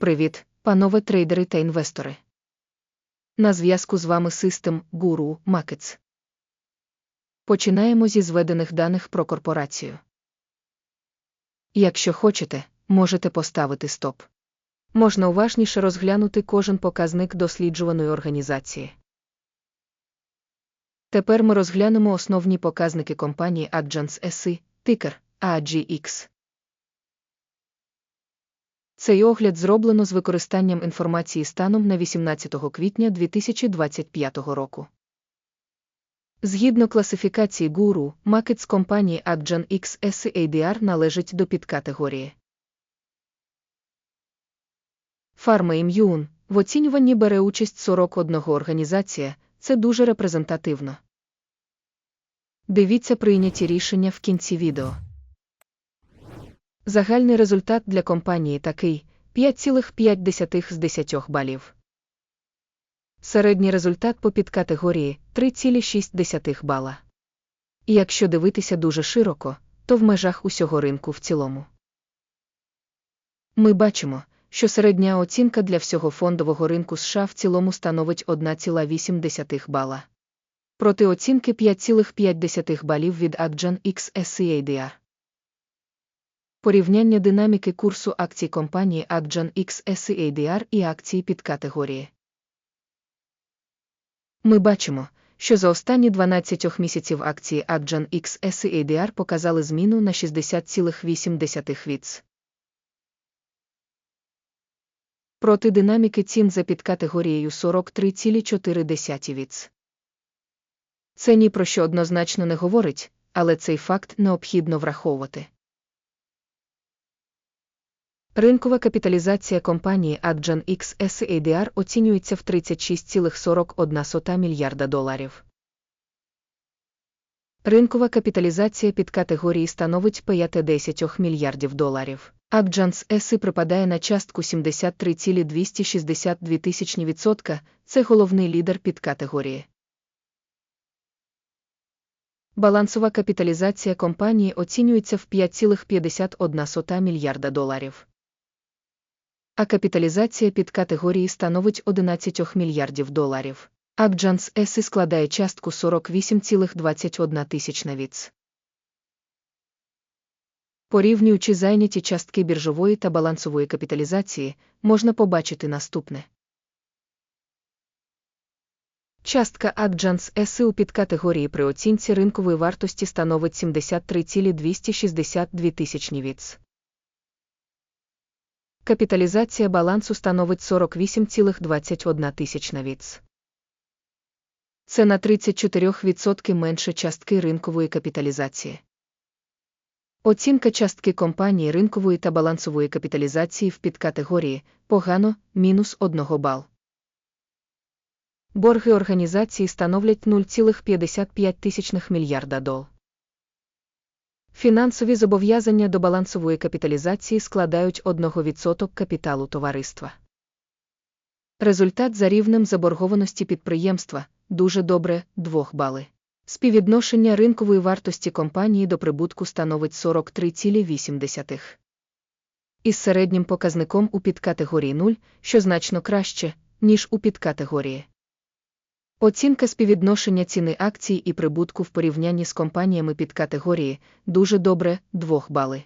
Привіт, панове трейдери та інвестори. На зв'язку з вами System Guru Markets. Починаємо зі зведених даних про корпорацію. Якщо хочете, можете поставити стоп. Можна уважніше розглянути кожен показник досліджуваної організації. Тепер ми розглянемо основні показники компанії Adjans SE, тикер AGX. Цей огляд зроблено з використанням інформації станом на 18 квітня 2025 року. Згідно класифікації гуру, макет з компанії Adjan X SADR належить до підкатегорії. Фарма Ім'юн в оцінюванні бере участь 41 організація, це дуже репрезентативно. Дивіться прийняті рішення в кінці відео. Загальний результат для компанії такий 5,5 з 10 балів. Середній результат по підкатегорії 3,6 бала. І якщо дивитися дуже широко, то в межах усього ринку в цілому. Ми бачимо, що середня оцінка для всього фондового ринку США в цілому становить 1,8 бала. Проти оцінки 5,5 балів від Adjan X SCADR. Порівняння динаміки курсу акцій компанії Adjan X SCADR і акції підкатегорії. Ми бачимо, що за останні 12 місяців акції Adjan X SCADR показали зміну на 60,8 віц. Проти динаміки цін за підкатегорією 43,4 віц. Це ні про що однозначно не говорить, але цей факт необхідно враховувати. Ринкова капіталізація компанії Adjan X SADR оцінюється в 36,41 мільярда доларів. Ринкова капіталізація під категорії становить 5 мільярдів доларів. Adjans SI припадає на частку 73,262 тисячні відсотка, це головний лідер під категорії. Балансова капіталізація компанії оцінюється в 5,51 мільярда доларів а капіталізація під категорії становить 11 мільярдів доларів. Абджанс Еси складає частку 48,21 тисячна віц. Порівнюючи зайняті частки біржової та балансової капіталізації, можна побачити наступне. Частка Adjans Еси у підкатегорії при оцінці ринкової вартості становить 73,262 тисячні віц. Капіталізація балансу становить 48,21 тисячна віц. Це на 34% менше частки ринкової капіталізації. Оцінка частки компанії ринкової та балансової капіталізації в підкатегорії погано мінус 1 бал. Борги організації становлять 0,55 мільярда дол. Фінансові зобов'язання до балансової капіталізації складають 1% капіталу товариства. Результат за рівнем заборгованості підприємства дуже добре 2 бали. Співвідношення ринкової вартості компанії до прибутку становить 43,8. Із середнім показником у підкатегорії 0, що значно краще, ніж у підкатегорії. Оцінка співвідношення ціни акцій і прибутку в порівнянні з компаніями під категорії дуже добре 2 бали.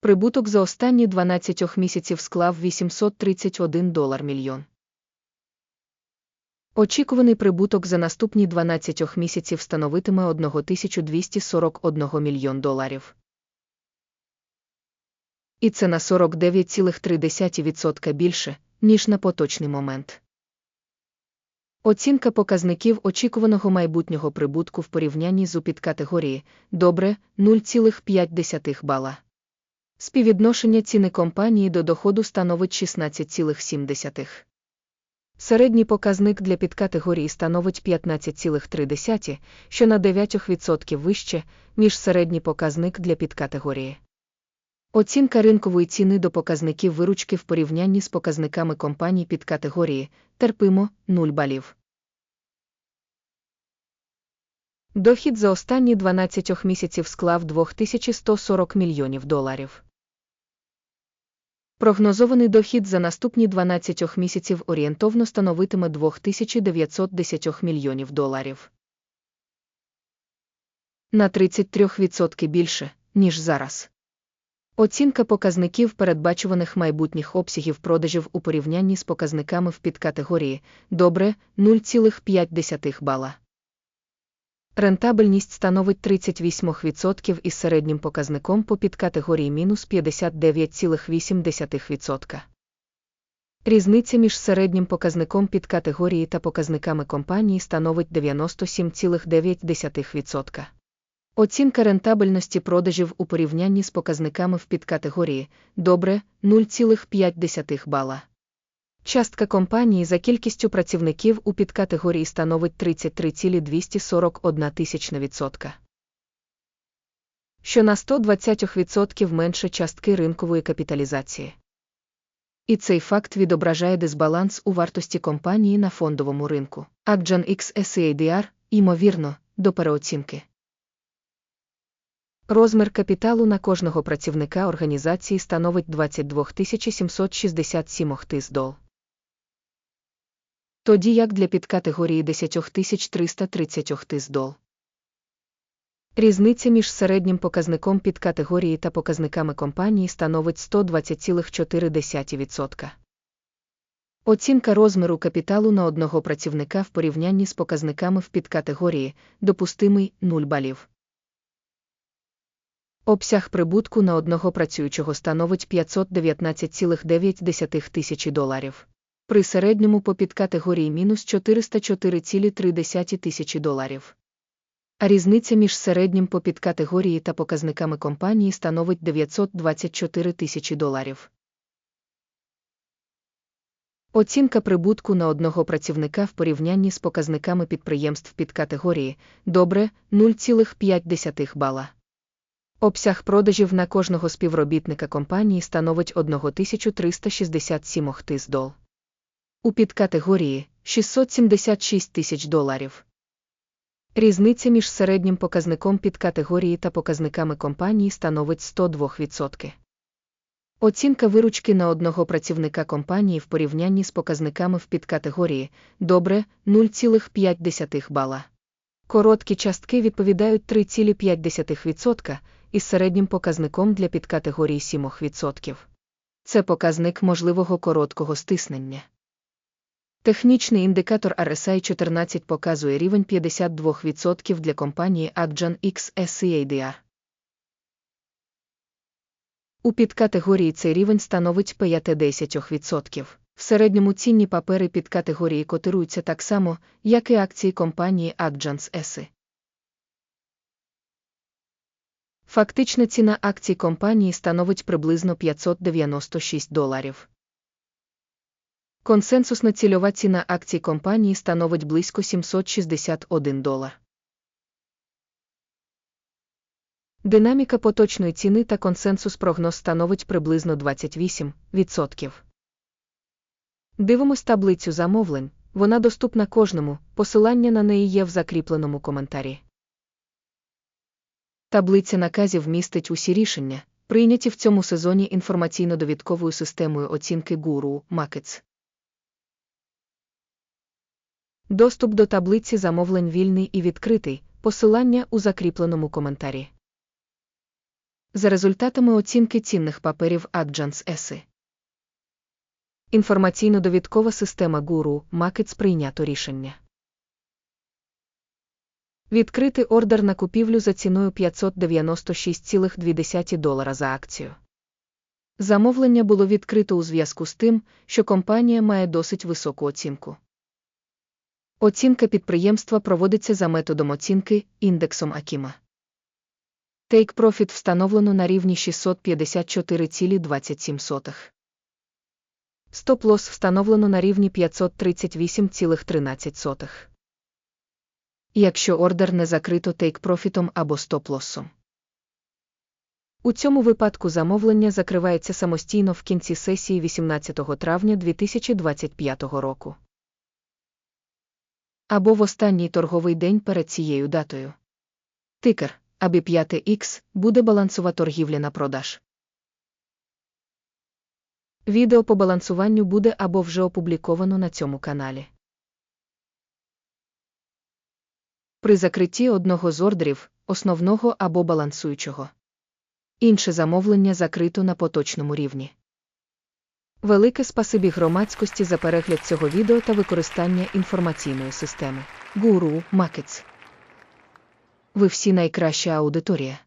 Прибуток за останні 12 місяців склав 831 долар мільйон. Очікуваний прибуток за наступні 12 місяців становитиме 1241 мільйон доларів. І це на 49,3% більше, ніж на поточний момент. Оцінка показників очікуваного майбутнього прибутку в порівнянні з упідкатегорії добре 0,5 бала. Співвідношення ціни компанії до доходу становить 16,7. Середній показник для підкатегорії становить 15,3, що на 9% вище, ніж середній показник для підкатегорії. Оцінка ринкової ціни до показників виручки в порівнянні з показниками компаній під категорії терпимо 0 балів. Дохід за останні 12 місяців склав 2140 мільйонів доларів. Прогнозований дохід за наступні 12 місяців орієнтовно становитиме 2910 мільйонів доларів. На 33% більше, ніж зараз. Оцінка показників передбачуваних майбутніх обсягів продажів у порівнянні з показниками в підкатегорії добре 0,5 бала. Рентабельність становить 38% із середнім показником по підкатегорії мінус 59,8%. Різниця між середнім показником підкатегорії та показниками компанії становить 97,9%. Оцінка рентабельності продажів у порівнянні з показниками в підкатегорії добре 0,5 бала. Частка компанії за кількістю працівників у підкатегорії становить 33,241 тисячна відсотка. Що на 120% менше частки ринкової капіталізації. І цей факт відображає дисбаланс у вартості компанії на фондовому ринку. Акджан XSADR, ймовірно, до переоцінки. Розмір капіталу на кожного працівника організації становить 22 767 тис дол. Тоді як для підкатегорії 10 330 тис дол. Різниця між середнім показником підкатегорії та показниками компанії становить 120,4%. Оцінка розміру капіталу на одного працівника в порівнянні з показниками в підкатегорії допустимий 0 балів. Обсяг прибутку на одного працюючого становить 519,9 тисячі доларів. При середньому по підкатегорії мінус 404,3 тисячі доларів. А різниця між середнім по підкатегорії та показниками компанії становить 924 тисячі доларів. Оцінка прибутку на одного працівника в порівнянні з показниками підприємств підкатегорії добре 0,5 бала. Обсяг продажів на кожного співробітника компанії становить 1367 тис дол. У підкатегорії 676 тисяч доларів. Різниця між середнім показником підкатегорії та показниками компанії становить 102%. Оцінка виручки на одного працівника компанії в порівнянні з показниками в підкатегорії добре 0,5 бала. Короткі частки відповідають 3,5% із середнім показником для підкатегорії 7%. Це показник можливого короткого стиснення. Технічний індикатор RSI 14 показує рівень 52% для компанії Adjan X SCADR. У підкатегорії цей рівень становить 5-10%. В середньому цінні папери підкатегорії котируються так само, як і акції компанії Adjans ESI. Фактична ціна акцій компанії становить приблизно 596 доларів. Консенсусна цільова ціна акцій компанії становить близько 761 долар. Динаміка поточної ціни та консенсус прогноз становить приблизно 28%. Дивимось таблицю замовлень, вона доступна кожному, посилання на неї є в закріпленому коментарі. Таблиця наказів містить усі рішення, прийняті в цьому сезоні інформаційно-довідковою системою оцінки Guru Markets. Доступ до таблиці замовлень вільний і відкритий, посилання у закріпленому коментарі. За результатами оцінки цінних паперів Adjans ESI. Інформаційно-довідкова система Guru Markets прийнято рішення. Відкрити ордер на купівлю за ціною 596,2 долара за акцію. Замовлення було відкрито у зв'язку з тим, що компанія має досить високу оцінку. Оцінка підприємства проводиться за методом оцінки індексом Акіма. Take Profit встановлено на рівні 654,27. Стоп-лосс встановлено на рівні 538,13. Якщо ордер не закрито тейк-профітом або стоп-лоссом. У цьому випадку замовлення закривається самостійно в кінці сесії 18 травня 2025 року. Або в останній торговий день перед цією датою. Тикер, аби 5 х буде балансова торгівля на продаж. Відео по балансуванню буде або вже опубліковано на цьому каналі. При закритті одного з ордерів, основного або балансуючого. Інше замовлення закрито на поточному рівні. Велике спасибі громадськості за перегляд цього відео та використання інформаційної системи. Гуру Макетс. Ви всі найкраща аудиторія.